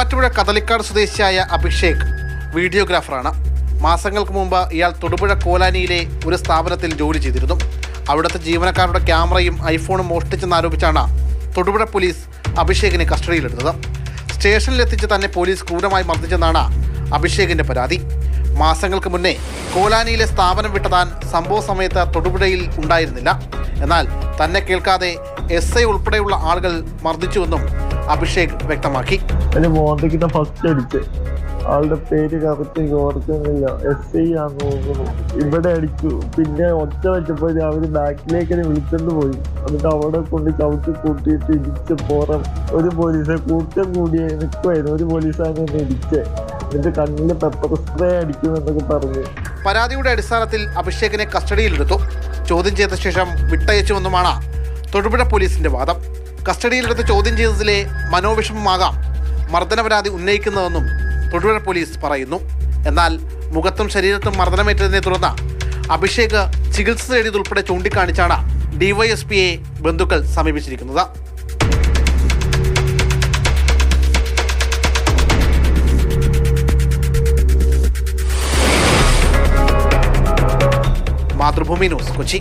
കദളിക്കാട് സ്വദേശിയായ അഭിഷേക് വീഡിയോഗ്രാഫറാണ്. മാസങ്ങൾക്ക് മുമ്പ് ഇയാൾ തൊടുപുഴ കോലാനിയിലെ ഒരു സ്ഥാപനത്തിൽ ജോലി ചെയ്തിരുന്നു. അവിടുത്തെ ജീവനക്കാരുടെ ക്യാമറയും ഐഫോണും മോഷ്ടിച്ചെന്നാരോപിച്ചാണ് തൊടുപുഴ പോലീസ് അഭിഷേകിനെ കസ്റ്റഡിയിലെടുത്തത്. സ്റ്റേഷനിലെത്തിച്ച് തന്നെ പോലീസ് ക്രൂരമായി മർദ്ദിച്ചെന്നാണ് അഭിഷേകിന്റെ പരാതി. മാസങ്ങൾക്ക് മുന്നേ കോലാനിയിലെ സ്ഥാപനം വിട്ട താൻ സംഭവ സമയത്ത് തൊടുപുഴയിൽ ഉണ്ടായിരുന്നില്ല. എന്നാൽ തന്നെ കേൾക്കാതെ എസ് ഐ ഉൾപ്പെടെയുള്ള ആളുകൾ മർദ്ദിച്ചുവെന്നും അഭിഷേക് വ്യക്തമാക്കി. ഫസ്റ്റ് അടിച്ച്. ആളുടെ പേര് കറക്റ്റ് ഓർക്കുന്നില്ല. എസ് ഐ ആന്ന് തോന്നുന്നു. ഇവിടെ അടിച്ചു. പിന്നെ ഒറ്റ വെച്ചപ്പോൾ അവർ ബാക്കിലേക്ക് എന്നെ പോയി. എന്നിട്ട് അവിടെ കൊണ്ട് ചവിട്ടി കൂട്ടിയിട്ട് ഇടിച്ച് പോറം ഒരു പോലീസെ കൂട്ടം കൂടി നിൽക്കുമായിരുന്നു ഒരു പോലീസാണ് എന്നെ ഇടിച്ചേ. എന്നിട്ട് കണ്ണിൽ പെപ്പർ സ്പ്രേ അടിക്കുമെന്നൊക്കെ പറഞ്ഞു. പരാതിയുടെ അടിസ്ഥാനത്തിൽ അഭിഷേകിനെ കസ്റ്റഡിയിലെടുത്തു. ചോദ്യം ചെയ്ത ശേഷം വിട്ടയച്ചുവെന്നുമാണ് തൊടുപുഴ പോലീസിന്റെ വാദം. കസ്റ്റഡിയിലെടുത്ത് ചോദ്യം ചെയ്തതിലെ മനോവിഷമമാകാം മർദ്ദന പരാതി ഉന്നയിക്കുന്നതെന്നും തൊടുപുഴ പോലീസ് പറയുന്നു. എന്നാൽ മുഖത്തും ശരീരത്തും മർദ്ദനമേറ്റതിനെ തുടർന്ന് അഭിഷേക് ചികിത്സ തേടിയതുൾപ്പെടെ ചൂണ്ടിക്കാണിച്ചാണ് ഡിവൈഎസ്പിയെ ബന്ധുക്കൾ സമീപിച്ചിരിക്കുന്നത്. മാതൃഭൂമി ന്യൂസ് കൊച്ചി.